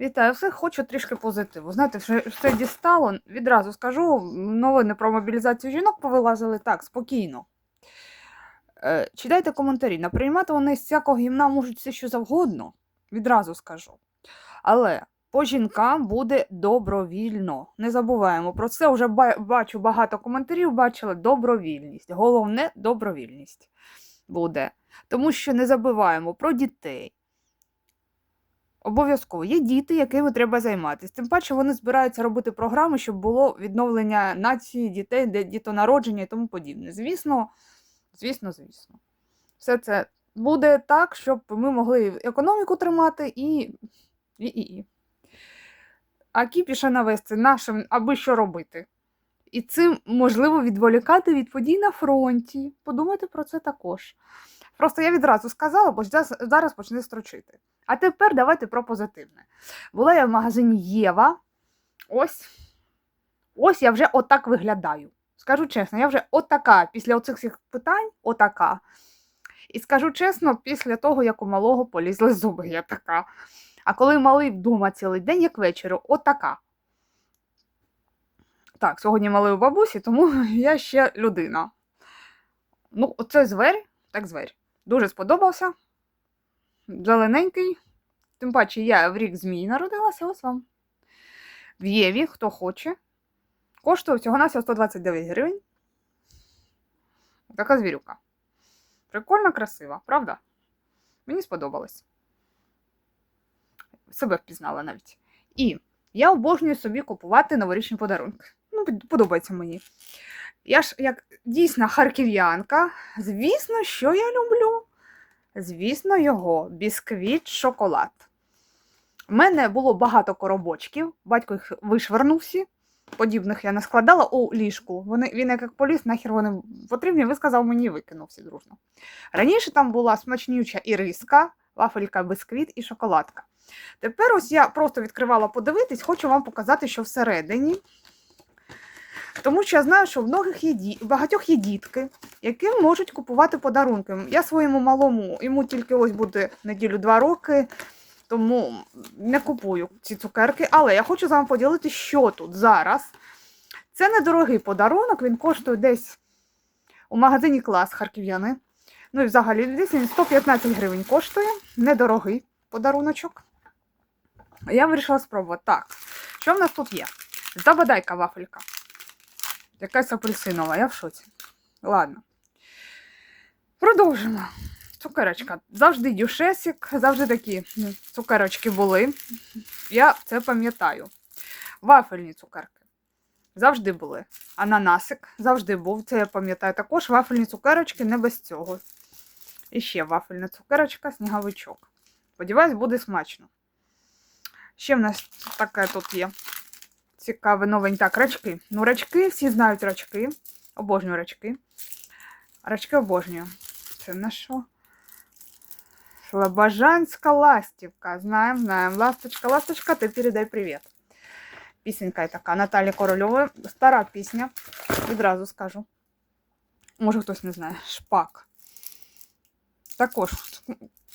Вітаю всіх, хочу трішки позитиву. Знаєте, що все дістало. Відразу скажу, новини про мобілізацію жінок повилазили так, спокійно. Е, читайте коментарі. Наприймати вони з всякого гімна можуть все що завгодно. Відразу скажу. Але по жінкам буде добровільно. Не забуваємо про це. Вже ба- бачу багато коментарів, бачила добровільність. Головне добровільність буде. Тому що не забуваємо про дітей. Обов'язково є діти, якими треба займатися. Тим паче вони збираються робити програми, щоб було відновлення нації, дітей, дітонародження і тому подібне. Звісно, звісно, звісно. Все це буде так, щоб ми могли економіку тримати і. і, і, і. А кіпіша навести нашим, аби що робити. І цим можливо відволікати від подій на фронті. Подумайте про це також. Просто я відразу сказала, бо зараз почне строчити. А тепер давайте про позитивне. Була я в магазині Єва. Ось. Ось я вже отак виглядаю. Скажу чесно, я вже отака після оцих всіх питань, отака. І скажу чесно, після того, як у малого полізли зуби, я така. А коли малий вдома цілий день, як вечір, отака. Так, сьогодні малий у бабусі, тому я ще людина. Ну, оце звер, так звер. Дуже сподобався. Зелененький. Тим паче, я в рік змій народилася, ось вам. В Єві, хто хоче. Коштує всього на 129 гривень. Така звірюка. Прикольно, красива, правда? Мені сподобалось. Себе впізнала навіть. І я обожнюю собі купувати новорічні подарунки. Ну, подобається мені. Я ж як дійсна харків'янка, звісно, що я люблю. Звісно, його бісквіт, шоколад. У мене було багато коробочків, батько їх вишвернув всі. Подібних я не складала у ліжку. Вони, він як поліз, нахер вони потрібні, висказав мені і викинув всі дружно. Раніше там була смачнюча іриска, вафелька, бісквіт і шоколадка. Тепер ось я просто відкривала подивитись, хочу вам показати, що всередині. Тому що я знаю, що в многих є ді... багатьох є дітки, яким можуть купувати подарунки. Я своєму малому, йому тільки ось буде неділю два роки, тому не купую ці цукерки. Але я хочу з вами поділитися, що тут зараз. Це недорогий подарунок, він коштує десь у магазині клас харків'яни. Ну і взагалі десь він 115 гривень коштує. Недорогий подаруночок. Я вирішила спробувати. Так, що в нас тут є? Забадайка вафелька. Якась апельсинова, я в шоці. Ладно. Продовжимо. Цукерочка. Завжди дюшесик, завжди такі ну, цукерочки були. Я це пам'ятаю. Вафельні цукерки. Завжди були. Ананасик завжди був. Це я пам'ятаю також. Вафельні цукерочки не без цього. І ще вафельна цукерочка, сніговичок. Сподіваюсь, буде смачно. Ще в нас таке тут є. Цікаве новень. Так, рачки. Ну, рачки, всі знають рачки. Обожнюю рачки. Рачки обожнюю. Це на що? Слобожанська ластівка. Знаємо, знаємо. Ласточка, ласточка, ти передай привіт. Пісенька така Наталі Корольової. Стара пісня. Відразу скажу. Може, хтось не знає. Шпак. Також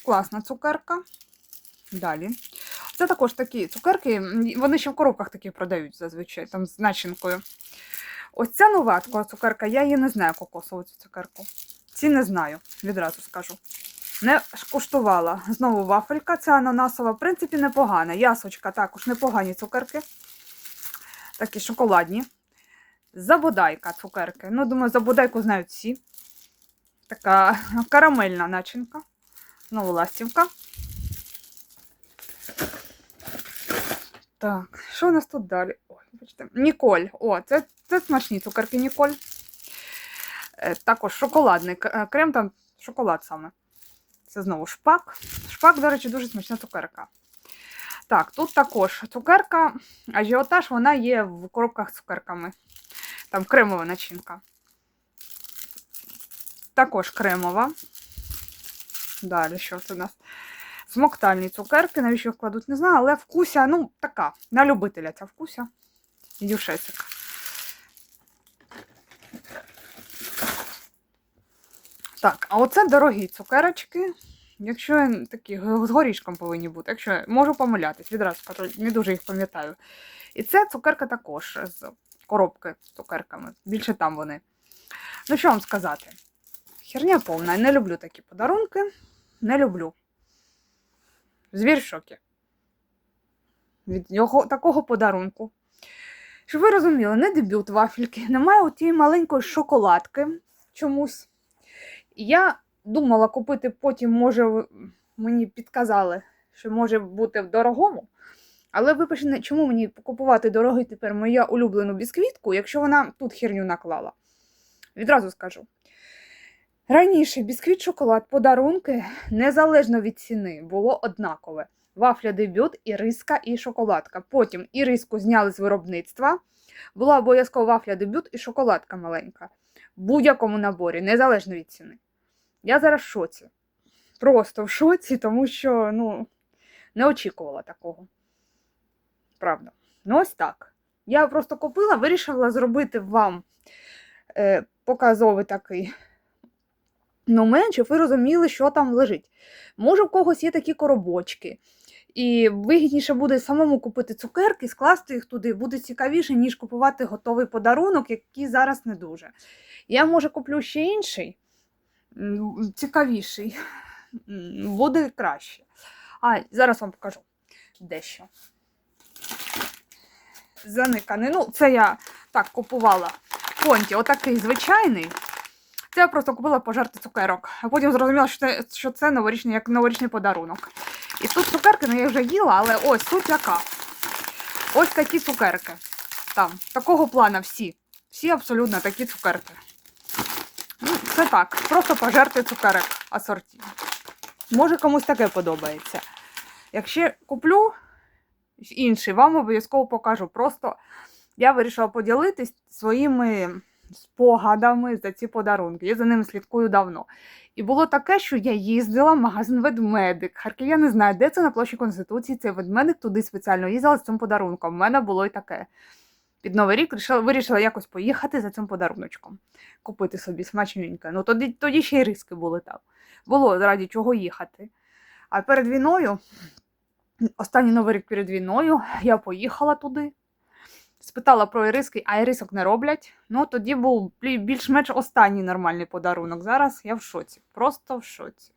класна цукерка. Далі. Це також такі цукерки, вони ще в коробках такі продають зазвичай, там з начинкою. Ось ця нова така цукерка, я її не знаю, кокосову цю цукерку. Ці не знаю, відразу скажу. Не ж куштувала. Знову вафелька, ця ананасова, в принципі, непогана. Ясочка також непогані цукерки. Такі шоколадні. Забодайка цукерки. Ну, думаю, забодайку знають всі. Така карамельна начинка. Знову ластівка. Так, що у нас тут далі? Ой. Ніколь. О, це, це смачні цукерки Ніколь. Е, також шоколадний е, крем, там шоколад саме. Це знову шпак. Шпак, до речі, дуже смачна цукерка. Так, тут також цукерка, ажіотаж, вона є в коробках з цукерками. Там кремова начинка. Також кремова. Далі, що це у нас? Смоктальні цукерки, навіщо їх кладуть, не знаю, але вкуся, ну, така, на любителя ця вкуся. Дюшесик. Так, а оце дорогі цукерочки. Якщо такі з горішком повинні бути, якщо можу помилятись, відразу кажу, не дуже їх пам'ятаю. І це цукерка також з коробки з цукерками. Більше там вони. Ну, що вам сказати? Херня повна. Не люблю такі подарунки. Не люблю. Звір шокі. Від його, такого подарунку. Щоб ви розуміли, не дебют вафельки, немає тієї маленької шоколадки чомусь. Я думала купити потім, може, мені підказали, що може бути в дорогому. Але вибачте, чому мені купувати дорогий тепер моя улюблену бісквітку, якщо вона тут херню наклала? Відразу скажу. Раніше бісквіт шоколад, подарунки, незалежно від ціни, було однакове. Вафля дебют, і риска, і шоколадка. Потім і риску зняли з виробництва. Була обов'язково вафля дебют і шоколадка маленька. В будь-якому наборі, незалежно від ціни. Я зараз в шоці. Просто в шоці, тому що ну, не очікувала такого. Правда. Ну, ось так. Я просто купила, вирішила зробити вам е, показовий такий момент, щоб ви розуміли, що там лежить. Може, в когось є такі коробочки, і вигідніше буде самому купити цукерки, скласти їх туди, буде цікавіше, ніж купувати готовий подарунок, який зараз не дуже. Я, може, куплю ще інший, цікавіший, буде краще. А, зараз вам покажу дещо. Заниканий. Ну, це я так купувала в отакий звичайний. Це я просто купила пожарти цукерок. А потім зрозуміла, що це, що це новорічний, як новорічний подарунок. І тут цукерки, ну я вже їла, але ось тут яка. Ось такі цукерки. Там, такого плана всі. Всі абсолютно такі цукерки. Ну, це так, просто пожерти цукерок асорті. Може комусь таке подобається. Якщо куплю інший, вам обов'язково покажу. Просто я вирішила поділитись своїми спогадами за ці подарунки. Я за ними слідкую давно. І було таке, що я їздила в магазин ведмедик. Харків я не знаю, де це на площі Конституції. Цей ведмедик туди спеціально їздила з цим подарунком. У мене було і таке. Під Новий рік вирішила, якось поїхати за цим подаруночком, купити собі смачненьке. Ну тоді, тоді ще й риски були там. Було заради чого їхати. А перед війною, останній новий рік перед війною, я поїхала туди, спитала про іриски, а ірисок не роблять. Ну, тоді був більш-менш останній нормальний подарунок. Зараз я в шоці. Просто в шоці.